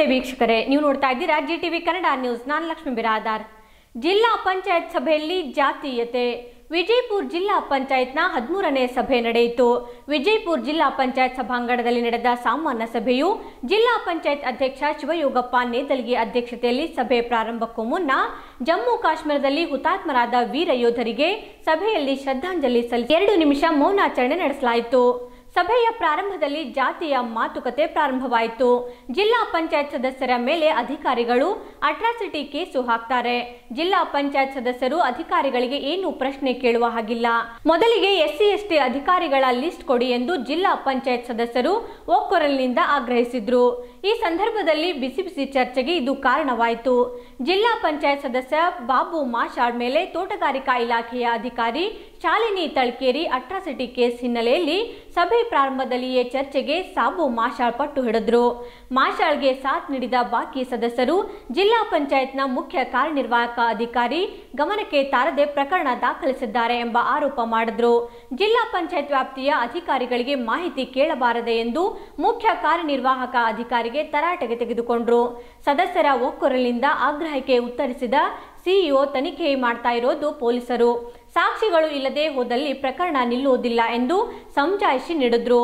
ನಮಸ್ತೆ ವೀಕ್ಷಕರೇ, ನೀವು ನೋಡ್ತಾ ಇದ್ದೀರಾ ಜಿ ಟಿವಿ ಕನ್ನಡ ನ್ಯೂಸ್. ನಾನು ಲಕ್ಷ್ಮೀ ಬಿರಾದಾರ್. ಜಿಲ್ಲಾ ಪಂಚಾಯತ್ ಸಭೆಯಲ್ಲಿ ಜಾತೀಯತೆ. ವಿಜಯಪುರ ಜಿಲ್ಲಾ ಪಂಚಾಯತ್ನ ಹದಿಮೂರನೇ ಸಭೆ ನಡೆಯಿತು. ವಿಜಯಪುರ ಜಿಲ್ಲಾ ಪಂಚಾಯತ್ ಸಭಾಂಗಣದಲ್ಲಿ ನಡೆದ ಸಾಮಾನ್ಯ ಸಭೆಯು ಜಿಲ್ಲಾ ಪಂಚಾಯತ್ ಅಧ್ಯಕ್ಷ ಶಿವಯೋಗಪ್ಪ ನೇತಲಿಗೆ ಅಧ್ಯಕ್ಷತೆಯಲ್ಲಿ ಸಭೆ ಪ್ರಾರಂಭಕ್ಕೂ ಮುನ್ನ ಜಮ್ಮು ಕಾಶ್ಮೀರದಲ್ಲಿ ಹುತಾತ್ಮರಾದ ವೀರ ಯೋಧರಿಗೆ ಸಭೆಯಲ್ಲಿ ಶ್ರದ್ಧಾಂಜಲಿ ಸಲ್ಲಿಸಿ ಎರಡು ನಿಮಿಷ ಮೌನಾಚರಣೆ ನಡೆಸಲಾಯಿತು. ಸಭೆಯ ಪ್ರಾರಂಭದಲ್ಲಿ ಜಾತಿಯ ಮಾತುಕತೆ ಪ್ರಾರಂಭವಾಯಿತು. ಜಿಲ್ಲಾ ಪಂಚಾಯತ್ ಸದಸ್ಯರ ಮೇಲೆ ಅಧಿಕಾರಿಗಳು ಅಟ್ರಾಸಿಟಿ ಕೇಸು ಹಾಕ್ತಾರೆ. ಜಿಲ್ಲಾ ಪಂಚಾಯತ್ ಸದಸ್ಯರು ಅಧಿಕಾರಿಗಳಿಗೆ ಏನು ಪ್ರಶ್ನೆ ಕೇಳುವ ಹಾಗಿಲ್ಲ. ಮೊದಲಿಗೆ ಎಸ್ಸಿ, ಎಸ್ಟಿ ಅಧಿಕಾರಿಗಳ ಲಿಸ್ಟ್ ಕೊಡಿ ಎಂದು ಜಿಲ್ಲಾ ಪಂಚಾಯತ್ ಸದಸ್ಯರು ಒಕ್ಕೊರಲಿನಿಂದ ಆಗ್ರಹಿಸಿದ್ರು. ಈ ಸಂದರ್ಭದಲ್ಲಿ ಬಿಸಿ ಬಿಸಿ ಚರ್ಚೆಗೆ ಇದು ಕಾರಣವಾಯಿತು. ಜಿಲ್ಲಾ ಪಂಚಾಯತ್ ಸದಸ್ಯ ಬಾಬು ಮಾಶಾಳ್ ಮೇಲೆ ತೋಟಗಾರಿಕಾ ಇಲಾಖೆಯ ಅಧಿಕಾರಿ ಶಾಲಿನಿ ತಳ್ಕೇರಿ ಅಟ್ರಾಸಿಟಿ ಕೇಸ್ ಹಿನ್ನೆಲೆಯಲ್ಲಿ ಸಭೆ ಪ್ರಾರಂಭದಲ್ಲಿಯೇ ಚರ್ಚೆಗೆ ಸಾಬು ಮಾಶಾಳ್ ಪಟ್ಟು ಹಿಡಿದ್ರು. ಮಾಶಾಳ್ಗೆ ಸಾಥ್ ನೀಡಿದ ಬಾಕಿ ಸದಸ್ಯರು ಜಿಲ್ಲಾ ಪಂಚಾಯತ್ನ ಮುಖ್ಯ ಕಾರ್ಯನಿರ್ವಾಹಕ ಅಧಿಕಾರಿ ಗಮನಕ್ಕೆ ತಾರದೆ ಪ್ರಕರಣ ದಾಖಲಿಸಿದ್ದಾರೆ ಎಂಬ ಆರೋಪ ಮಾಡಿದ್ರು. ಜಿಲ್ಲಾ ಪಂಚಾಯತ್ ವ್ಯಾಪ್ತಿಯ ಅಧಿಕಾರಿಗಳಿಗೆ ಮಾಹಿತಿ ಕೇಳಬಾರದೆ ಎಂದು ಮುಖ್ಯ ಕಾರ್ಯನಿರ್ವಾಹಕ ಅಧಿಕಾರಿಗೆ ತರಾಟೆಗೆ ತೆಗೆದುಕೊಂಡ್ರು. ಸದಸ್ಯರ ಒಕ್ಕೊರಲಿಂದ ಆಗ್ರಹಕ್ಕೆ ಉತ್ತರಿಸಿದ ಸಿಇಒ ತನಿಖೆ ಮಾಡ್ತಾ ಇರೋದು ಪೊಲೀಸರು. ಸಾಕ್ಷಿಗಳು ಇಲ್ಲದೆ ಹೋದಲ್ಲಿ ಪ್ರಕರಣ ನಿಲ್ಲುವುದಿಲ್ಲ ಎಂದು ಸಮಜಾಯಿಷಿ ನೀಡಿದ್ರು.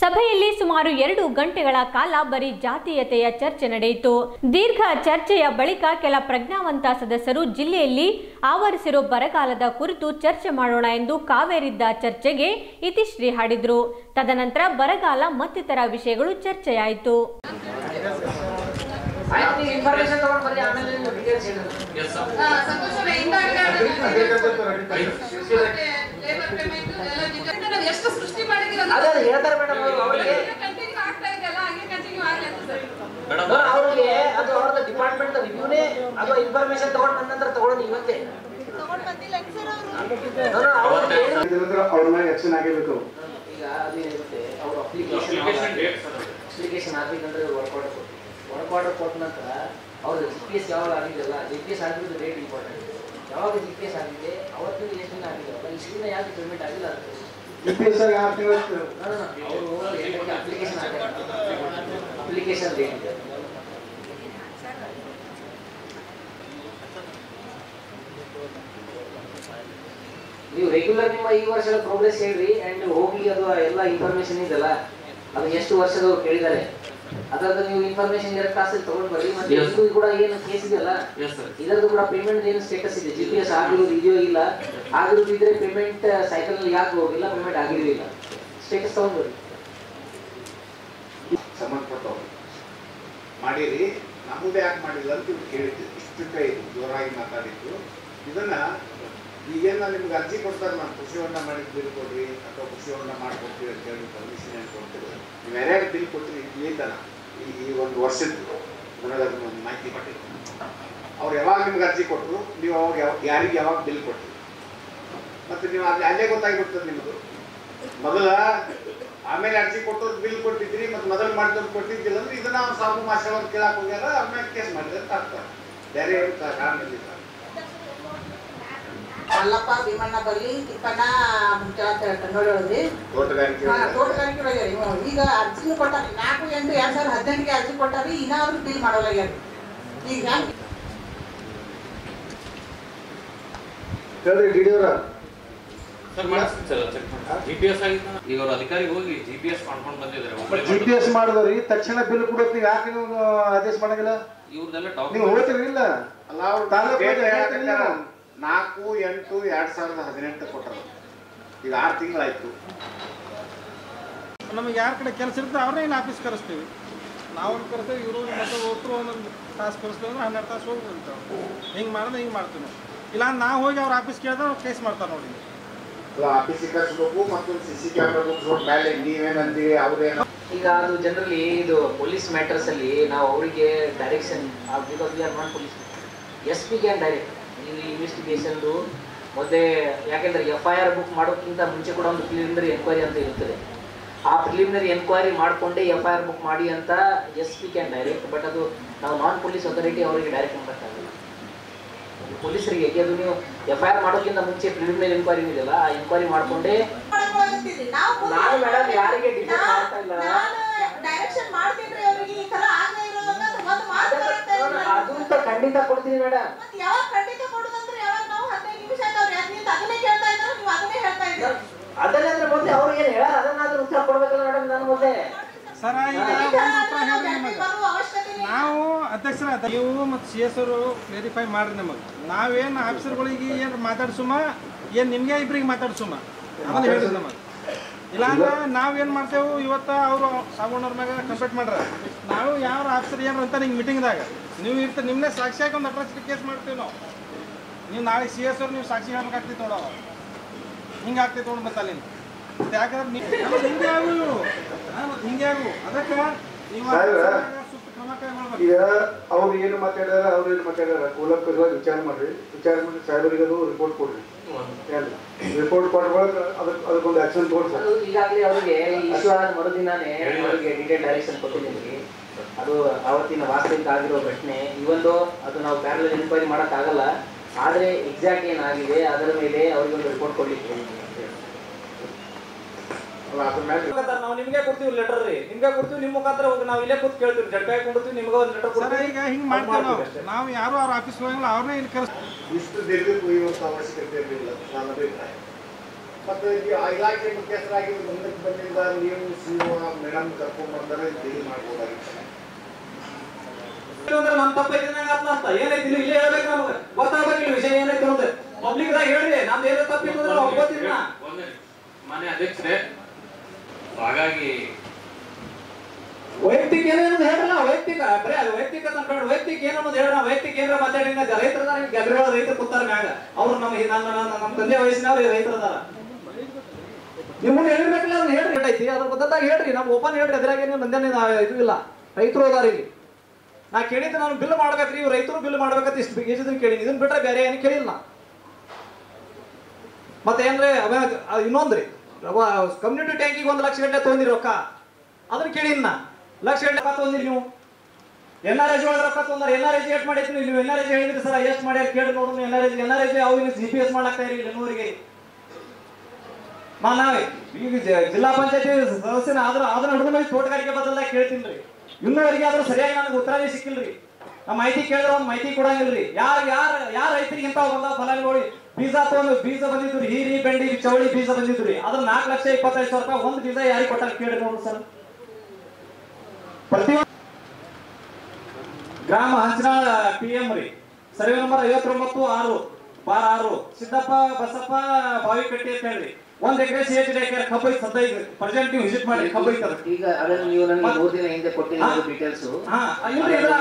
ಸಭೆಯಲ್ಲಿ ಸುಮಾರು ಎರಡು ಗಂಟೆಗಳ ಕಾಲ ಬರೀ ಜಾತೀಯತೆಯ ಚರ್ಚೆ ನಡೆಯಿತು. ದೀರ್ಘ ಚರ್ಚೆಯ ಬಳಿಕ ಕೆಲ ಪ್ರಜ್ಞಾವಂತ ಸದಸ್ಯರು ಜಿಲ್ಲೆಯಲ್ಲಿ ಆವರಿಸಿರೋ ಬರಗಾಲದ ಕುರಿತು ಚರ್ಚೆ ಮಾಡೋಣ ಎಂದು ಕಾವೇರಿದ್ದ ಚರ್ಚೆಗೆ ಇತಿಶ್ರೀ ಹಾಡಿದ್ರು. ತದನಂತರ ಬರಗಾಲ ಮತ್ತಿತರ ವಿಷಯಗಳು ಚರ್ಚೆಯಾಯಿತು. ಆಯ್ತು ಎಷ್ಟು ಸೃಷ್ಟಿ ಹೇಳ್ತಾರೆ ಅವ್ರಿಗೆ ಆಗ್ತಾ ಹಂಗೆ ಅವ್ರಿಗೆ ಅದು ಅವ್ರದ್ದು ಡಿಪಾರ್ಟ್ಮೆಂಟ್ ರಿವ್ಯೂನೇ ಅದು ಇನ್ಫಾರ್ಮೇಶನ್ ತಗೊಂಡ್ ಬಂದ ನಂತರ ತಗೊಳ್ಳೋದು. ಇವತ್ತೇ No, no, ಅವ್ರಿಗೆ ಏನು- ಇದ್ರಂದ್ರೆ ಅವ್ರ ಮೇಲೆ ಆಕ್ಷನ್ ಆಗಿರ್ಬೇಕು ಈಗ ಅದು ಇರುತ್ತೆ ಅವ್ರ ಅಪ್ಲಿಕೇಶನ್ ಹಾಕ್ಬೇಕಂದ್ರೆ ವರ್ಕ್ ಆರ್ಡರ್ ಕೊಟ್ಟು ವರ್ಕ್ ಆರ್ಡರ್ ಕೊಟ್ಟ ನಂತರ ಅವ್ರ ಜಿ ಪಿ ಎಸ್ ಯಾವಾಗ ಆಗಿದೆಯಲ್ಲ ಜಿ ಪಿ ಎಸ್ ಆಗಿರೋದು ರೇಟ್ ಇಂಪಾರ್ಟೆಂಟ್ ಯಾವಾಗ ಜಿ ಪಿ ಎಸ್ ಆಗಿದೆ ಅವತ್ತು ಎಷ್ಟು ದಿನ ಆಗಿದೆಯಲ್ಲ ಇಷ್ಟು ದಿನ ಪೇಮೆಂಟ್ ಆಗಿಲ್ಲ ಅಂತ ಯು ಪಿ ಎಸ್ ಆಗಿ ಆರು ತಿಂಗಳು ಅವರು ಅಪ್ಲಿಕೇಶನ್ ಅಪ್ಲಿಕೇಶನ್ ರೇಟ್ ನೀವು ರೆಗ್ಯುಲರ್ ನಿಮ್ಮ ಈ ವರ್ಷದ ಪ್ರೋಗ್ರೆಸ್ ಹೇಳ್ರಿ ಅಂಡ್ ಹೋಗಿ ಅದು ಎಲ್ಲ ಇನ್ಫಾರ್ಮೇಶನ್ ಇದೆಲ್ಲ ಅದು ಎಷ್ಟು ವರ್ಷದವ್ರು ಕೇಳಿದ್ದಾರೆ? ಅದರದ್ದು ನೀವು ಇನ್ಫಾರ್ಮೇಶನ್ ಎರಡು ತಾಸಲ್ಲಿ ತಗೊಂಡು ಬರ್ರಿ ಮತ್ತೆ. ಇದು ಕೂಡ ಏನು ಕೇಸ್ ಇದೆಯಲ್ಲ? ಎಸ್ ಸರ್ ಇದರದ್ದು ಕೂಡ ಪೇಮೆಂಟ್ ಏನು ಸ್ಟೇಟಸ್ ಇದೆ? ಜಿ ಪಿ ಎಸ್ ಆಗಿರೋದು ಇದೆಯೋ ಇಲ್ಲ? ಆಗಿರೋದು ಇದ್ರೆ ಪೇಮೆಂಟ್ ಸೈಕಲ್ ಯಾಕೆ ಹೋಗಿಲ್ಲ ಪೇಮೆಂಟ್ ಆಗಿರಲಿಲ್ಲ ಸ್ಟೇಟಸ್ ತಗೊಂಡು ಬರ್ರಿ ಸಂಬಂಧಪಟ್ಟವ್ರು ಮಾಡಿರಿ ನಮ್ಮದೇ ಯಾಕೆ ಮಾಡಿಲ್ಲ ಅಂತ ಇವ್ರು ಕೇಳಿದ್ವಿ ಇಷ್ಟು ಕೈ ಜೋರಾಗಿ ಮಾತಾಡಿದ್ದು ಇದನ್ನ ಈಗೇನ ನಿಮ್ಗೆ ಅರ್ಜಿ ಕೊಡ್ತಾರೆ ನಾನು ಕೃಷಿ ಹೊಂಡ ಮಾಡಿದ ಬಿಲ್ ಕೊಡ್ರಿ ಅಥವಾ ಕೃಷಿ ಹೊಂಡ ಮಾಡ್ಕೊಡ್ತೀವಿ ಅಂತ ಹೇಳಿ ಪರ್ಮಿಷನ್ ಏನು ಕೊಡ್ತೀವಿ ನೀವು ಯಾರ್ಯಾರು ಬಿಲ್ ಕೊಡ್ತೀರಿ ಇಲ್ಲಿಂದ ಈ ಈ ಒಂದು ವರ್ಷದ್ದು ನನಗೆ ಅದನ್ನ ಒಂದು ಮಾಹಿತಿ ಕೊಟ್ಟಿದ್ದೆ. ಅವ್ರು ಯಾವಾಗ ನಿಮ್ಗೆ ಅರ್ಜಿ ಕೊಟ್ಟರು ನೀವು ಅವಾಗ ಯಾವ, ಯಾರಿಗೆ ಯಾವಾಗ ಬಿಲ್ ಕೊಟ್ಟರು ಮತ್ತೆ ನೀವು ಅಲ್ಲಿ, ಅಲ್ಲೇ ಗೊತ್ತಾಗಿಬಿಡ್ತದೆ ನಿಮ್ಮದು ಮೊದಲ ಆಮೇಲೆ ಅರ್ಜಿ ಕೊಟ್ಟವ್ರು ಬಿಲ್ ಕೊಟ್ಟಿದ್ರಿ ಮತ್ತೆ ಮೊದಲು ಮಾಡಿದವ್ರು ಕೊಟ್ಟಿದ್ದಿಲ್ಲ ಅಂದ್ರೆ ಇದನ್ನ ಅವ್ರು ಸಾಬು ಮಾಸ್ಟರ್ ಕೇಳಕ್ ಹೋಗ್ಯಾರ ಆಮೇಲೆ ಕೇಸ್ ಮಾಡಿದ್ರೆ ಅಂತ ಬೇರೆ ಕಾರಣ ಇಲ್ಲ ಮಲ್ಲಪ್ಪ ಭೀಮಣ್ಣ ಬಲ್ಲಿ ತಿಪ್ಪಣ್ಣ ಮುಂಚೆ ಅಂತ ಹೇಳ್ರಿ ತೋಟಗಾರಿಕೆ. ಈಗ ಅರ್ಜಿನೂ ಕೊಟ್ಟಾರಿ. ನಾಲ್ಕು ಎಂಟು ಎರಡ್ ಸಾವಿರದ ಹದಿನೆಂಟಿಗೆ ಅರ್ಜಿ ಕೊಟ್ಟಾರಿ ಇನ್ನಾದ್ರೂ ಬಿಲ್ ಮಾಡೋಲ್ಲ ಈಗ ಹೇಳ್ರಿ ಡಿ ಸರ್ ಮಾಡಿಸ್ತೀನಿ ಸರ್ ಚೆಕ್ ಮಾಡಿ ಜಿ ಪಿ ಎಸ್ ಆಗಿತ್ತು. ಈಗ ಅವ್ರ ಅಧಿಕಾರಿ ಹೋಗಿ ಜಿ ಪಿ ಎಸ್ ಮಾಡ್ಕೊಂಡು ಬಂದಿದ್ದಾರೆ ಒಬ್ಬರೇ ಜಿ ಪಿ ಎಸ್ ಮಾಡಿದವ್ರಿ ತಕ್ಷಣ ಬಿಲ್ ಕೊಡೋದು ಯಾಕೆ ನೀವು ಆದೇಶ ಮಾಡಂಗಿಲ್ಲ? ಇವ್ರದೆಲ್ಲ ನೀವು ಡಾಕ್ಯುಮೆಂಟ್ ಇಲ್ಲ ಅಲ್ಲ ಅವ್ರು ತಾಲೂಕು. ನೀವು. ನಾಲ್ಕು ಎಂಟು ಎರಡ್ ಸಾವಿರದ ಹದಿನೆಂಟು ಕೊಟ್ಟರು. ಈಗ ಆರು ತಿಂಗಳಾಯ್ತು. ನಮಗೆ ಯಾರ ಕಡೆ ಕೆಲಸ ಇರುತ್ತೆ ಅವ್ರನ್ನ ಇಲ್ಲಿ ಆಫೀಸ್ ಕರೆಸ್ತೀವಿ. ನಾವು ಕರೆಸ್ತೇವೆ ಇವರು ಮತ್ತೆ ಒಬ್ಬರು ಒಂದೊಂದು ತಾಸು ಕರೆಸ್ತೇವೆ ಅಂದ್ರೆ ಹನ್ನೆರಡು ತಾಸು ಹೋಗಿ ಹಿಂಗೆ ಮಾಡಿದ್ರೆ ಹಿಂಗೆ ಮಾಡ್ತೀವಿ ನಾವು. ಇಲ್ಲ ನಾವು ಹೋಗಿ ಅವ್ರ ಆಫೀಸ್ ಕೇಳಿದ್ರೆ ಅವ್ರು ಕೇಸ್ ಮಾಡ್ತಾರೆ ನೋಡಿ. ಆಫೀಸಿಗೆ ಕಳಿಸ್ಬೇಕು ಮತ್ತೊಂದು ಸಿ ಸಿ ಕ್ಯಾಮ್ರಾ ಮೇಲೆ ನೀವೇನಂತೀರಿ ಅವ್ರೇನು ಈಗ ಅದು ಜನರಲಿ ಇದು ಪೊಲೀಸ್ ಮ್ಯಾಟರ್ಸ್ ಅಲ್ಲಿ ನಾವು ಅವರಿಗೆ direction because we are not police S P can direct ನೀವು ಇನ್ವೆಸ್ಟಿಗೇಷನ್ದು ಮೊದಲೇ ಯಾಕೆಂದ್ರೆ ಎಫ್ ಐ ಆರ್ ಬುಕ್ ಮಾಡೋಕ್ಕಿಂತ ಮುಂಚೆ ಕೂಡ ಒಂದು ಪ್ರಿಲಿಮಿನರಿ ಎನ್ಕ್ವೈರಿ ಅಂತ ಇರ್ತದೆ ಆ ಪ್ರಿಲಿಮಿನರಿ ಎನ್ಕ್ವೈರಿ ಮಾಡಿಕೊಂಡೆ ಎಫ್ ಐ ಆರ್ ಬುಕ್ ಮಾಡಿ ಅಂತ S P can direct but ಅದು ನಾವು ನಾನ್ ಪೊಲೀಸ್ ಅಥಾರಿಟಿ ಅವರಿಗೆ ಡೈರೆಕ್ಟ್ ಮಾಡೋಕ್ಕಾಗಲ್ಲ ಪೊಲೀಸರಿಗೆ ಅದು ನೀವು ಎಫ್ ಐ ಆರ್ ಮಾಡೋಕ್ಕಿಂತ ಮುಂಚೆ ಪ್ರಿಲಿಮಿನರಿ ಎನ್ಕ್ವೈರಿ ಇದೆಯಲ್ಲ ಆ ಎನ್ಕ್ವೈರಿ ಮಾಡಿಕೊಂಡೇ. ನಾನು ಮೇಡಮ್ ಯಾರಿಗೆ ಡಿಪೆಂಡ್ ಮಾಡ್ತಾ ಇಲ್ಲ. ಡೈರೆಕ್ಷನ್ ಮಾಡ್ತಿದ್ರಿ ಅವ್ರಿಗೆ ಈ ತರ ಆಗದೆ ಇರೋದನ್ನ ಮೊದಲು ಖಂಡಿತ ಕೊಡ್ತೀನಿ ಮೇಡಮ್ ಯಾವಾಗ ಅದನ್ನೇ ಮುಂದೆ ಅವ್ರು ಏನು ಹೇಳ ಅದನ್ನಾದ್ರೂ ಉತ್ತರ ಕೊಡ್ಬೇಕಲ್ಲ ಮೇಡಮ್ ನನ್ನ ಮುಂದೆ ಸರ ಈಗ ನಾವು ನಿಮಗೆ. ನಾವು ಅಧ್ಯಕ್ಷರ ನೀವು ಮತ್ತು ಸಿ ಎಸ್ ಅವರು ವೆರಿಫೈ ಮಾಡ್ರಿ ನಮಗೆ. ನಾವೇನು ಆಫೀಸರ್ಗಳಿಗೆ ಏನು ಮಾತಾಡ್ಸುಮ ಏನು ನಿಮಗೆ ಇಬ್ರಿಗೆ ಮಾತಾಡ್ಸುಮ? ಅದನ್ನ ಹೇಳಿದ್ರು ನಮಗೆ. ಇಲ್ಲಾಂದ್ರೆ ನಾವೇನು ಮಾಡ್ತೇವೆ ಇವತ್ತು ಅವರು ಸಾಬಣ್ಣವ್ರ ಮ್ಯಾಗ ಕನ್ಸಲ್ಟ್ ಮಾಡ್ರ. ನಾವು ಯಾವ ಆಫೀಸರ್ ಏನು ಅಂತ ನಿಂಗೆ ಮೀಟಿಂಗ್ದಾಗ ನೀವು ಇರ್ತ ನಿಮ್ಮನ್ನೇ ಸಾಕ್ಷಿಯಾಗಿ ಒಂದು ಅಟ್ರಾಸಿಟಿ ಕೇಸ್ ಮಾಡ್ತೀವಿ ನಾವು. ನೀವು ನಾಳೆ ಸಿ ಎಸ್ ಅವ್ರು ನೀವು ಸಾಕ್ಷಿ ಹೇಳ್ಬೇಕಾಗ್ತೈತೆ ನೋಡೋ ಹಿಂಗೆ ಆಗ್ತೈತೆ ನೋಡಿ ಮತ್ತೆ ಅಲ್ಲಿ ಮತ್ತೆ ಯಾಕಂದ್ರೆ ನೀವು ಹಿಂಗೆ ಆಗು ಹಿಂಗೆ ಆಗು. ಅದಕ್ಕೆ ನೀವು ಈಗ ಅವ್ರು ಏನು ಮಾತಾಡ್ಯಾರ ಅವ್ರು ಏನು ಮಾತಾಡ್ಯಾರ ಕೂಲಂಕಷವಾಗಿ ವಿಚಾರ ಮಾಡ್ರಿ. ವಿಚಾರ ಮಾಡಿ ಸಾಹೇಬರಿಗೆ ಅದು ರಿಪೋರ್ಟ್ ಕೊಡ್ರಿ. ರಿಪೋರ್ಟ್ ಕೊಟ್ಟ ಬಳಿಕ ಅದಕ್ಕೆ ಅದಕ್ಕೊಂದು ಆಕ್ಷನ್ ತೋರಿಸ. ಅದು ಈಗಾಗಲೇ ಅವರಿಗೆ ಇಶ್ಯೂ ಆದ ಮರುದಿನಾನೇ ಅವರಿಗೆ ಡಿಟೇಲ್ ಡೈರೆಕ್ಷನ್ ಕೊಟ್ಟಿದ್ದೀನಿ. ಅದು ಆವತ್ತಿನ ವಾಸ್ತವಿಕ ಆಗಿರೋ ಘಟನೆ. ಇವೊಂದು ಅದು ನಾವು ಪ್ಯಾರಲ್ ಎನ್ಕ್ವೈರಿ ಮಾಡೋಕ್ಕಾಗಲ್ಲ. ಆದರೆ ಎಕ್ಸಾಕ್ಟ್ ಏನಾಗಿದೆ ಅದರ ಮೇಲೆ ಅವರಿಗೆ ಒಂದು ರಿಪೋರ್ಟ್ ಕೊಡ್ಲಿಕ್ಕೆ ನಾವು ನಿಮ್ಗೆ ಕೊಡ್ತೀವಿ ಲೆಟರ್ ರೀ. ನಿಮ್ಗೆ ಕೊಡ್ತೀವಿ ನಿಮ್ಮ ಮುಖಾಂತರ ಹೋಗಿ ನಾವು ಇಲ್ಲೇ ಕೂತ್ ಕೇಳ್ತೀವಿ. ಜಡ್ಕಾಯಿ ಕೊಡ್ತೀವಿ ನಿಮ್ಗೆ ಒಂದು ಲೆಟರ್ ಸರ್ ಕೊಡ್ತೀವಿ. ಈಗ ಹಿಂಗೆ ಮಾಡ್ತೀವಿ ನಾವು. ನಾವು ಯಾರು ಅವ್ರ ಆಫೀಸ್ ಹೋಗಿಲ್ಲ ಅವ್ರನ್ನೇ ಇಲ್ಲಿ ಕರೆಸ್ ಇಷ್ಟು ದೀರ್ಘ ಕುಯ್ಯುವಂತ ಅವಶ್ಯಕತೆ ಇರಲಿಲ್ಲ ನನ್ನ ಅಭಿಪ್ರಾಯ. ಮತ್ತು ಈ ಇಲಾಖೆ ಮುಖ್ಯಸ್ಥರಾಗಿ ಮುಂದಕ್ಕೆ ಬಂದಿಂದ ನೀವು ಸಿಒ ಮೇಡಮ್ ಕರ್ಕೊಂಡ್ ಬಂದರೆ ಡೀಲ್ ಮಾಡ್ಬೋದಾಗಿತ್ತು. ಅಂದ್ರೆ ನಮ್ಮ ತಪ್ಪ ಐತಿನಾಗ ಅಂತ. ಏನೈತಿ ಇಲ್ಲಿ ಇಲ್ಲೇ ಹೇಳ್ಬೇಕು ನಮಗೆ. ಗೊತ್ತಾಗ್ಬೇಕು ವಿಷಯ ಏನೈತಿ ಅಂದ್ರೆ ಪಬ್ಲಿಕ್ ದಾಗ ಹೇಳ್ರಿ ನಮ್ದು ಏನೋ ತಪ್ಪಿತ್ತು ಅಂದ್ರೆ ಒಪ್ಕೋತೀವಿ ಮನೆ ಅಧ್ಯಕ್ಷರೇ ಹಾಗಾಗಿ ವೈಯಕ್ತಿಕ ಏನೇನು ಹೇಳಲ್ಲ ವೈಯಕ್ತಿಕ. ಬರೀ ಅದು ವೈಯಕ್ತಿಕ ತಂದ್ಕೊಂಡು ವೈಯಕ್ತಿಕ ಏನು ಅನ್ನೋದು ಹೇಳ್ರ ವೈಯಕ್ತಿಕ ಏನಾರ ಮಾತಾಡಿ ರೈತರ ಗದ್ರಿಗಳ ರೈತರು ಕೂತಾರ ಮ್ಯಾಗ. ಅವ್ರು ನಮ್ಮ ನಮ್ಮ ನಮ್ಮ- ನಮ್ಮ ತಂದೆ ವಯಸ್ಸಿನವ್ರು ರೈತರದಾರ ನೀವು ಮುಂದೆ ಹೇಳಿರ್ಬೇಕಲ್ಲ ಅದನ್ನ ಹೇಳ್ರಿ. ಐತಿ ಅದ್ರ ಬದ್ಧತಾಗಿ ಹೇಳ್ರಿ. ನಾವು ಓಪನ್ ಹೇಳ್ರಿ ಅದ್ರಾಗ ಏನು ನಂದೇನೆ ಇದು ಇಲ್ಲ. ರೈತರು ಅದಾರ ಇಲ್ಲಿ. ನಾ ಕೇಳಿದ್ದು ನಾನು ಬಿಲ್ ಮಾಡ್ಬೇಕ್ರಿ ಇವ್ರು ರೈತರು ಬಿಲ್ ಮಾಡ್ಬೇಕಂತ ಇಷ್ಟು ಇದನ್ನ ಕೇಳಿ ಇದನ್ನ ಬಿಟ್ರೆ ಬೇರೆ ಏನು ಕೇಳಿಲ್ಲ. ಮತ್ತೆ ಏನ್ರಿ ಇನ್ನೊಂದ್ರಿ. ಕಮ್ಯುನಿಟಿ ಟ್ಯಾಂಕಿಗೆ ಒಂದು ಲಕ್ಷ ಗಂಟೆ ತೊಗೊಂಡಿರಿ ರೊಕ್ಕ. ಅದನ್ನ ಕೇಳಿನ ಲಕ್ಷ ಗಂಟೆ ತೊಗೊಂಡಿರಿ ನೀವು. ಎನ್ ಆರ್ ಎಸ್ ಒಳಗೆ ರೊಕ್ಕ ತೊಗೊಂಡ್ರೆ, ಎನ್ ಆರ್ ಎಸ್ ಎಷ್ಟು ಮಾಡಿದ್ರಿ ನೀವು. ಎನ್ ಆರ್ ಎಸ್ ಹೇಳಿದ್ರಿ ಸರ್, ಎಷ್ಟು ಮಾಡಿ ಕೇಳಿ ನೋಡಿದ್ರು N R S N R S ಇಲ್ಲಿ ಜಿ ಪಿ ಎಸ್ ಮಾಡ್ಲಾಗ್ತಾ ಇರಿ ನೂರಿಗೆ ನಾವೇ. ಈಗ ಜಿಲ್ಲಾ ಪಂಚಾಯತಿ ಸದಸ್ಯನ ಆದ್ರ ಅದನ್ನ ಹಿಡಿದು ತೋಟಗಾರಿಕೆ ಬದಲಾಗಿ ಕೇಳ್ತೀನಿ ರೀ. ಇನ್ನೂವರೆಗೆ ಆದ್ರೂ ಸರಿಯಾಗಿ ನನಗೆ ಉತ್ತರವೇ ಸಿಕ್ಕಿಲ್ರಿ. ನಮ್ಮ ಮಾಹಿತಿ ಕೇಳಿದ್ರೆ ಒಂದು ಮಾಹಿತಿ ಕೊಡಂಗಿಲ್ರಿ. ಯಾರು ಯಾರು, ಯಾರ ರೈತರಿಗೆ ಇಂಥ ಬಂದ ಫಲಾನುಭವಿ ಬೀಜ ತಗೊಂಡು ಬೀಜ ಬಂದಿದ್ರು ಹೀರಿ, ಬೆಂಡಿ, ಚವಳಿ ಬೀಜ ಬಂದಿದ್ರಿ ಅದ್ರ ನಾಲ್ಕು ಲಕ್ಷ ಇಪ್ಪತ್ತೈದು ಸಾವಿರ ರೂಪಾಯಿ ಒಂದು ಬೀಜ ಯಾರಿಗೆ ಕೊಟ್ಟಾಗ ಕೇಳಿ ನೋಡ್ರಿ ಸರ್. ಪ್ರತಿ ಗ್ರಾಮ ಹಂಚಿನ ಪಿ ಎಂ ರೀ. ಸರ್ವೆ ನಂಬರ್ ಐವತ್ತೊಂಬತ್ತು ಆರು, ಬಾರ ಆರು. ಸಿದ್ದಪ್ಪ, ಬಸಪ್ಪ, ಬಾವಿಕಟ್ಟಿ ಅಂತ ಹೇಳ್ರಿ. ಒಂದ್ ಎಕರೆ ಸಿ ಎಚ್ ಎಕರೆ ಕಬ್ಬು ಐತಿ ಸದ್ದ ಈಗ ಪ್ರೆಸೆಂಟ್ ನೀವು ವಿಸಿಟ್ ಮಾಡಿ ಕಬ್ಬು ಈಗ ಅದನ್ನ ನೀವು ನನಗೆ ಮೂರು ದಿನ ಹಿಂದೆ ಕೊಟ್ಟಿರೋ ಡೀಟೇಲ್ಸ್ ಹಾ ಇಲ್ರಿ ಇದ್ರ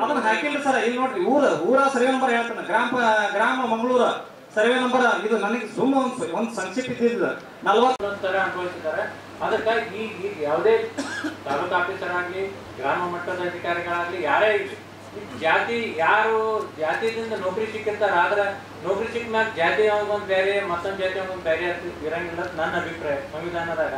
ಅದನ್ನ ಹಾಕಿಲ್ಲ ಸರ್ ಇಲ್ಲಿ ನೋಡ್ರಿ ಊರ ಊರ ಸರ್ವೆ ನಂಬರ್ ಹೇಳ್ತಾನೆ. ಗ್ರಾಮ ಗ್ರಾಮ ಮಂಗಳೂರ ಸರ್ವೆ ನಂಬರ್ ಇದು ನನಗೆ ಸುಮ್ಮ ಒಂದ್ ಒಂದ್ ಸಂಕ್ಷಿಪ್ತ ಇದ್ದಿದ್ದು ನಲ್ವತ್ತು ತರ ಅನುಭವಿಸಿದ್ದಾರೆ. ಅದಕ್ಕಾಗಿ ಈಗ ಈಗ ಯಾವುದೇ ತಾಲೂಕು ಆಫೀಸರ್ ಆಗಲಿ ಗ್ರಾಮ ಮಟ್ಟದ ಅಧಿಕಾರಿಗಳಾಗ್ಲಿ ಯಾರೇ ಇರಲಿ ಜಾತಿ ಯಾರು ಜಾತಿಯಿಂದ ನೌಕರಿ ಸಿಕ್ಕಿರ್ತಾರ, ಆದ್ರೆ ನೌಕರಿ ಸಿಕ್ಕ ಮ್ಯಾಗ ಜಾತಿ ಯಾವಾಗೊಂದು ಬೇರೆ, ಮತ್ತೊಂದು ಜಾತಿ ಒಂದು ಬೇರೆ ಅಂತ ಇರಂಗಿಲ್ಲ ಅಂತ ನನ್ನ ಅಭಿಪ್ರಾಯ ಸಂವಿಧಾನದಾಗ.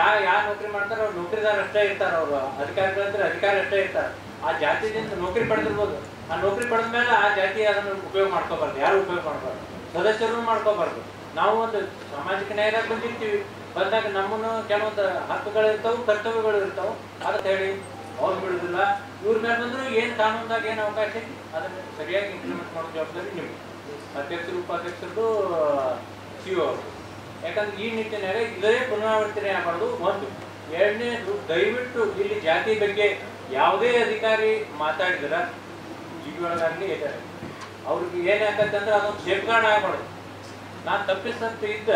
ಯಾರು ಯಾರು ನೌಕರಿ ಮಾಡ್ತಾರ ಅವ್ರು ನೌಕರಿದಾರ ಅಷ್ಟೇ ಇರ್ತಾರ ಅವರು. ಅಧಿಕಾರಿಗಳಂದ್ರೆ ಅಧಿಕಾರಿ ಅಷ್ಟೇ ಇರ್ತಾರ. ಆ ಜಾತಿಯಿಂದ ನೌಕರಿ ಪಡೆದಿರ್ಬೋದು. ಆ ನೌಕರಿ ಪಡೆದ ಮೇಲೆ ಆ ಜಾತಿ ಅದನ್ನು ಉಪಯೋಗ ಮಾಡ್ಕೋಬಾರ್ದು. ಯಾರು ಉಪಯೋಗ ಮಾಡ್ಬಾರ್ದು? ಸದಸ್ಯರು ಮಾಡ್ಕೋಬಾರ್ದು. ನಾವು ಒಂದು ಸಾಮಾಜಿಕ ನ್ಯಾಯದಾಗ ಬಂದಿರ್ತೀವಿ. ಬಂದಾಗ ನಮ್ಮನ್ನು ಕೆಲವೊಂದು ಹಕ್ಕುಗಳಿರ್ತಾವೆ, ಕರ್ತವ್ಯಗಳು ಇರ್ತಾವೆ. ಅದಕ್ಕೆ ಹೇಳಿ ಅವ್ರು ಬಿಡುದಿಲ್ಲ. ಇವ್ರ ಮೇಲೆ ಬಂದ್ರು ಏನ್ ಕಾನೂನ್ದಾಗ ಏನು ಅವಕಾಶ ಐತಿ? ಅದನ್ನ ಸರಿಯಾಗಿ ಇಂಪ್ಲಿಮೆಂಟ್ ಮಾಡೋ ಜವಾಬ್ದಾರಿ ನಿಮ್ ಅಧ್ಯಕ್ಷರು ಉಪಾಧ್ಯಕ್ಷರದು ಸಿ ಅವರು ಯಾಕಂದ್ರೆ ಈ ನಿಟ್ಟಿನಾಗ ಇದೇ ಪುನರಾವರ್ತನೆ ಆಗಬಾರ್ದು. ಒಂದು, ಎರಡನೇದು, ದಯವಿಟ್ಟು ಇಲ್ಲಿ ಜಾತಿ ಬಗ್ಗೆ ಯಾವುದೇ ಅಧಿಕಾರಿ ಮಾತಾಡಿದ್ರ ಜಿ ಒಳಗಾಗ್ಲಿ ಇದ್ದಾರೆ. ಅವ್ರಿಗೆ ಏನ್ ಯಾಕಂತ ಅಂದ್ರೆ ಅದೊಂದು ಸೇಫ್ಗಾರ್ಡ್ ಆಗಬಾರ್ದು. ನಾನು ತಪ್ಪಿಸಂತ ಇದ್ದ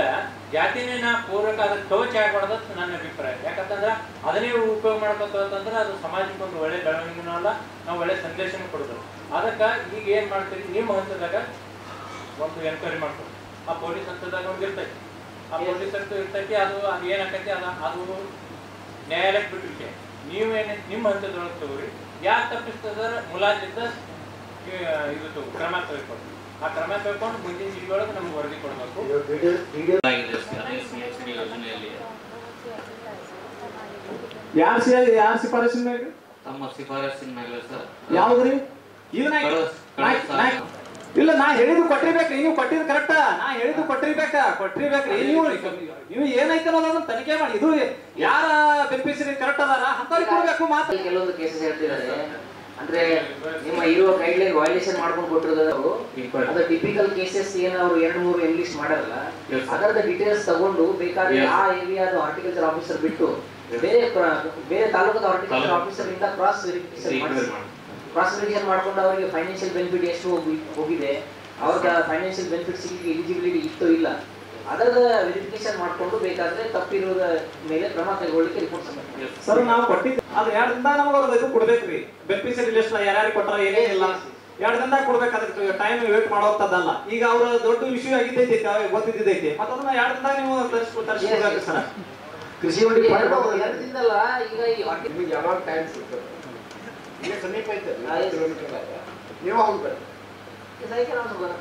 ಜಾತಿನೇ ನಾ ಪೂರಕ ಅದಕ್ಕೆ ಕವಚ ಆಗಬಾರ್ದು ನನ್ನ ಅಭಿಪ್ರಾಯ. ಯಾಕಂತಂದ್ರೆ ಅದನ್ನೇ ಉಪಯೋಗ ಮಾಡ್ಬೇಕಂತಂದ್ರೆ ಅದು ಸಮಾಜಕ್ಕೆ ಒಂದು ಒಳ್ಳೆ ಬೆಳವಣಿಗೆನೂ ಅಲ್ಲ ನಾವು ಒಳ್ಳೆ ಸಂದೇಶನೂ ಕೊಡೋದು ಅದಕ್ಕೆ ಈಗ ಏನ್ ಮಾಡ್ತೀವಿ ನಿಮ್ಮ ಹಂತದಾಗ ಒಂದು ಎನ್ಕ್ವೈರಿ ಮಾಡ್ತೀವಿ ಆ ಪೊಲೀಸ್ ಹಂತದಾಗ ಒಂದು ಇರ್ತೈತಿ. ಆ ಪೊಲೀಸ್ ಹಂತ ಇರ್ತೈತಿ ಅದು ಅದು ಏನಾಕೈತಿ? ಅದ ಅದು ನ್ಯಾಯಾಲಯಕ್ಕೆ ಬಿಟ್ಟಿರ್ತೀವಿ ನೀವೇನ ನಿಮ್ಮ ಹಂತದೊಳಗೆ ತಗೋರಿ. ಯಾರು ತಪ್ಪಿಸ್ತದ ಮುಲಾಜಿದ್ದ ಇದು ತಗೋ ಕ್ರಮ ತೆಗೆದುಕೊಂಡು. ಆ ಕ್ರಮ ತೆಗೆದುಕೊಂಡು ಮುಂದಿನ ನಮ್ಗೆ ವರದಿ ಕೊಡಬೇಕು. ಯಾರ್ ಸಿ CHD ಯೋಜನೆಯಲ್ಲಿ. ಯಾರು ಸಿ ಯಾರು ಶಿಫಾರಸಿನ ತಮ್ಮ ಶಿಫಾರಸಿನ ಮೇಲೆ ಸರ್. ಯಾವ್ದ್ರಿ? ಇದು ಇಲ್ಲ ನಾ ಹೇಳಿದ್ದು ಕೊಟ್ಟಿರ್ಬೇಕ್ರಿ ನೀವು ಕೊಟ್ಟಿದ್ದು ಕರೆಕ್ಟ್ ನಾ ಹೇಳಿದ್ದು ಕೊಟ್ಟಿರ್ಬೇಕ? ಕೊಟ್ಟಿರ್ಬೇಕ್ರಿ ನೀವು ನೀವು ಏನೈತೆ ಅನ್ನೋದನ್ನ ತನಿಖೆ ಮಾಡಿ. ಇದು ಯಾರ ಬೆನಿಫಿಷರಿ ಕರೆಕ್ಟ್ ಅದಾರ? ಅಂತವ್ರಿಗೆ ಕೊಡ್ಬೇಕು ಮಾತ್ರ. ಕೆಲವೊಂದು ಕೇಸಸ್ ಹೇಳ್ತಿದ್ದಾರೆ. ಅಂದ್ರೆ ನಿಮ್ಮ ಇರುವ ಗೈಡ್ಲೈನ್ ವೈಲೇಷನ್ ಮಾಡ್ಕೊಂಡು ಕೊಟ್ಟಿರೋದು ಅವರು ಅದು ಟಿಪಿಕಲ್ ಕೇಸಸ್ ಏನು ಅವರು ಎರಡು ಮೂರು ಎಂಗ್ಲಿಷ್ ಮಾಡಲ್ಲ. ಅದರದ ಡೀಟೇಲ್ಸ್ ತಗೊಂಡು ಬೇಕಾದ್ರೆ ಆ ಏರಿಯಾದ ಹಾರ್ಟಿಕಲ್ಚರ್ ಆಫೀಸರ್ ಬಿಟ್ಟು ಬೇರೆ ಬೇರೆ ತಾಲೂಕದ ಹಾರ್ಟಿಕಲ್ಚರ್ ತಾಲೂಕು. ಆಫೀಸರ್ ಇಂದ ಕ್ರಾಸ್ ಕ್ರಾಸ್ ವೆರಿಫಿಕೇಶನ್ ಮಾಡ್ಕೊಂಡು ಅವರಿಗೆ ಫೈನಾನ್ಷಿಯಲ್ ಬೆನಿಫಿಟ್ ಎಷ್ಟು ಹೋಗಿ ಹೋಗಿದೆ. ಅವ್ರ ಫೈನಾನ್ಷಿಯಲ್ ಬೆನಿಫಿಟ್ ಸಿಗಲಿಕ್ಕೆ ಎಲಿಜಿಬಿಲಿಟಿ ಇತ್ತು ಇಲ್ಲ. ಅದರದ ವೆರಿಫಿಕೇಶನ್ ಮಾಡ್ಕೊಂಡು ಬೇಕಾದ್ರೆ ತಪ್ಪಿರೋದ ಮೇಲೆ ಕ್ರಮ ಕೈಗೊಳ್ಳಿಕ್ಕೆ ರಿಪೋರ್ಟ್ ಸಬ್ಮಿಟ್ ಸರ್ ನಾವು ಕೊಟ್ಟಿದ್ದು ಅದು ಎರಡ್ ದಿನ ನಮಗ ಅವ್ರದ್ದು ಇದು ಕೊಡ್ಬೇಕ್ರಿ. ಬೆನಿಫಿಷರಿ ಲಿಸ್ಟ್ ಯಾರ್ಯಾರು ಕೊಟ್ಟಾರ ಇಲ್ಲ. ಎರಡು ದಿನ ಕೊಡ್ಬೇಕು ಅದಕ್ಕೆ ಟೈಮ್ ವೇಟ್ ಮಾಡೋಂಥದ್ದಲ್ಲ. ಈಗ ಅವ್ರ ದೊಡ್ಡ ಇಶ್ಯೂ ಆಗಿದ್ದೈತಿ ಗೊತ್ತಿದ್ದೈತಿ. ಮತ್ತ ಅದನ್ನ ಎರಡು ದಿನ ನೀವು ತರಿಸ್ಕೊ ತರಿಸ್ಕೊಡ್ಬೇಕು ಸರ್. ಕೃಷಿ ಹೊಂಡಿ ಎರಡು ದಿನದಲ್ಲ ಈಗ ನಿಮಗೆ ಯಾವಾಗ ಟೈಮ್ ಸಿಗ್ತದೆ? ಈಗ ಸಮೀಪ ಐತೆ. ಕಿಲೋಮೀಟರ್ ನೀವು ಹೋಗ್ಬೇಕು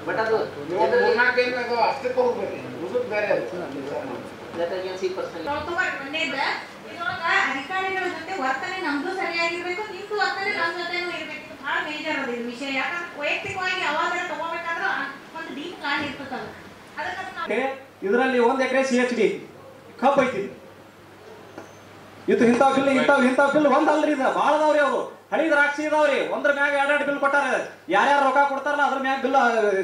ಬಟ್ ಅದು ಅಷ್ಟಕ್ಕೆ ಹೋಗ್ಬೇಕು ಬೇರೆ ಇದ್ರೊಳಗ ಅಧಿಕಾರಿಗಳ ಜೊತೆ ವರ್ತನೆ ನಮ್ದು ಸರಿಯಾಗಿರ್ಬೇಕು ನಿಮ್ದು ವರ್ತನೆ ನಮ್ ಜೊತೆನೂ ಇರ್ಬೇಕು. ಬಹಳ ಮೇಜರ್ ಅದ ಇದು ವಿಷಯ. ಯಾಕಂದ್ರೆ ವೈಯಕ್ತಿಕವಾಗಿ ಅವಾಗರ ತಗೋಬೇಕಾದ್ರೆ ಒಂದು ಡೀಪ್ ಕಾಣ್ ಇರ್ತದಲ್ಲ ಅದಕ್ಕೆ ಇದರಲ್ಲಿ ಒಂದ್ acre C H D cup ಐತಿ. ಇದು ಇಂಥವ್ ಬಿಲ್ ಇಂಥವ್ ಇಂಥವ್ ಬಿಲ್ ಒಂದ್ ಅಲ್ರಿ ಇದು. ಭಾಳ ಅದಾವ್ರಿ ಅವರು. ಹಳಿ ದ್ರಾಕ್ಷಿ ಇದಾವ್ರಿ. ಒಂದ್ರ ಮ್ಯಾಗ ಎರಡೆರಡು ಬಿಲ್ ಕೊಟ್ಟಾರ. ಯಾರ್ಯಾರು ರೊಕ್ಕ ಕೊಡ್ತಾರಲ್ಲ ಅದ್ರ ಮ್ಯಾಗ bill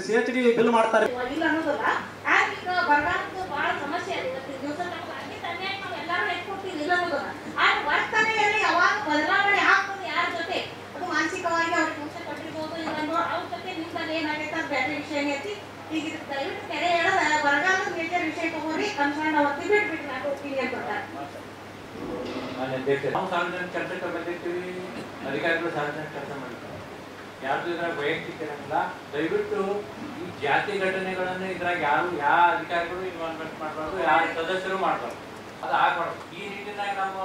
C H D bill ಮಾಡ್ತಾರೆ ಇಲ್ಲ ಅನ್ನೋದಲ್ಲ ಆದ್ರೆ ಈಗ ಬರಗಾಲದ ಬಹಳ ಸಮಸ್ಯೆ ಇದೆ ಇವತ್ತಿನ ದಿವಸ ನಮ್ಗೆ ಅಗ್ನಿ ತಂದೆ ನಾವು ಎಲ್ಲರೂ ಎತ್ಕೊಡ್ತೀವಿ ಇಲ್ಲ ಅನ್ನೋದಲ್ಲ ಆದ್ರೆ ವರ್ತನೆಯಲ್ಲಿ ಯಾವಾಗ ಬದಲಾವಣೆ ಆಗ್ತದೆ ಯಾರ ಜೊತೆ ಅದು ಮಾನಸಿಕವಾಗಿ ಅವ್ರಿಗೆ ಹಿಂಸೆ ಕೊಟ್ಟಿರ್ಬೋದು ಇಲ್ಲ ಅನ್ನೋ ಅವ್ರ ಜೊತೆ ನಿಮ್ದಲ್ಲಿ ಏನಾಗೈತೆ ಅದು ಬೇರೆ ವಿಷಯ ಐತಿ ಈಗ ಇದಕ್ಕೆ ದಯವಿಟ್ಟು ಕೆರೆ ಹೇಳದ ಬರಗಾಲದ ಮೇಜರ್ ವಿಷಯ ತಗೋರಿ ಕನ್ಸರ್ನ್ ಅವತ್ತಿ ಬಿಟ್ಬಿಟ್ಟು ನಾನು ಒಪಿನಿಯನ್ ಕೊಡ್ತಾರೆ ಮಾನ್ಯ ನಾವು ಸಾರ್ವಜನಿಕ ಕೆಲಸಕ್ಕೆ ಬಂದಿರ್ತೀವಿ, ಅಧಿಕಾರಿಗಳು ಸಾರ್ವಜನಿಕ ಕೆಲಸ ಮಾಡ್ತಾರೆ. ಯಾರ್ದು ಇದ್ರಾಗ ವೈಯಕ್ತಿಕ ಇರಂಗಿಲ್ಲ ದಯವಿಟ್ಟು ಈ ಜಾತಿ ಘಟನೆಗಳನ್ನು ಇದ್ರಾಗ ಯಾರು, ಯಾವ ಅಧಿಕಾರಿಗಳು ಇನ್ವಾಲ್ವ್ಮೆಂಟ್ ಮಾಡಬಾರ್ದು, ಯಾರು ಸದಸ್ಯರು ಮಾಡಬಾರ್ದು. ಅದು ಆಗ್ಬಾರ್ದು. ಈ ನಿಟ್ಟಿನಾಗ ನಮ್ಮ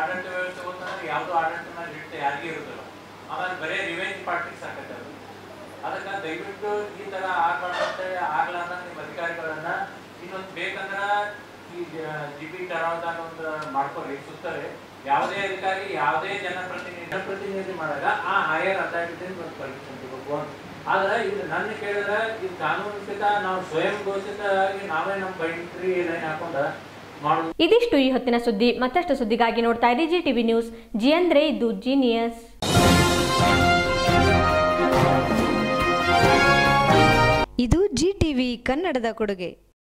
ಆಡಳಿತ ವ್ಯವಸ್ಥೆ ಗೊತ್ತಂದ್ರೆ ಯಾವುದೋ ಆಡಳಿತ ಹಿಡಿತ ಯಾರಿಗೂ ಇರುತ್ತಲ್ಲ ಆಮೇಲೆ ಬರೀ ರಿವೆಂಜ್ ಪಾರ್ಟಿ ಸಾಕತ್ತೆ ಅದು. ಅದಕ್ಕೆ ದಯವಿಟ್ಟು ಈ ತರ ಆಗ್ಬಾರ್ದು ಅಂತ ಆಗ್ಲಾರ್ದ ನಿಮ್ಮ ಅಧಿಕಾರಿಗಳನ್ನ ಇನ್ನೊಂದು ಬೇಕಂದ್ರ ಈ ಜಿ ಪಿ ಒಂದು ಮಾಡ್ಕೊರಿ ಸುತ್ತಾರೆ. ಯಾವುದೇ ಅಧಿಕಾರಿ ಯಾವುದೇ ಜನಪ್ರತಿನಿಧಿ ಜನಪ್ರತಿನಿಧಿ ಮಾಡಿದಾಗ ಆ ಹೈಯರ್ ಅಥಾರಿಟಿಯಿಂದ ಒಂದು ಪರ್ಮಿಷನ್ ತಗೋಬೇಕು ಆದ್ರೆ ಇದು ನನ್ನ ಕೇಳಿದ್ರೆ ಇದು ಕಾನೂನಿತ ನಾವು ಸ್ವಯಂ ಘೋಷಿತ ನಾವೇ ನಮ್ಮ ಬೈಟ್ರಿ ಲೈನ್ ಹಾಕೊಂಡ ಮಾಡೋದು ಇದಿಷ್ಟು ಈ ಹೊತ್ತಿನ ಸುದ್ದಿ. ಮತ್ತಷ್ಟು ಸುದ್ದಿಗಾಗಿ ನೋಡ್ತಾ ಇರಿ ಜಿ ಟಿವಿ ನ್ಯೂಸ್ ಜಿ ಅಂದ್ರೆ ಇದು ಜೀನಿಯಸ್ ಇದು ಜಿ ಟಿವಿ ಕನ್ನಡದ ಕೊಡುಗೆ.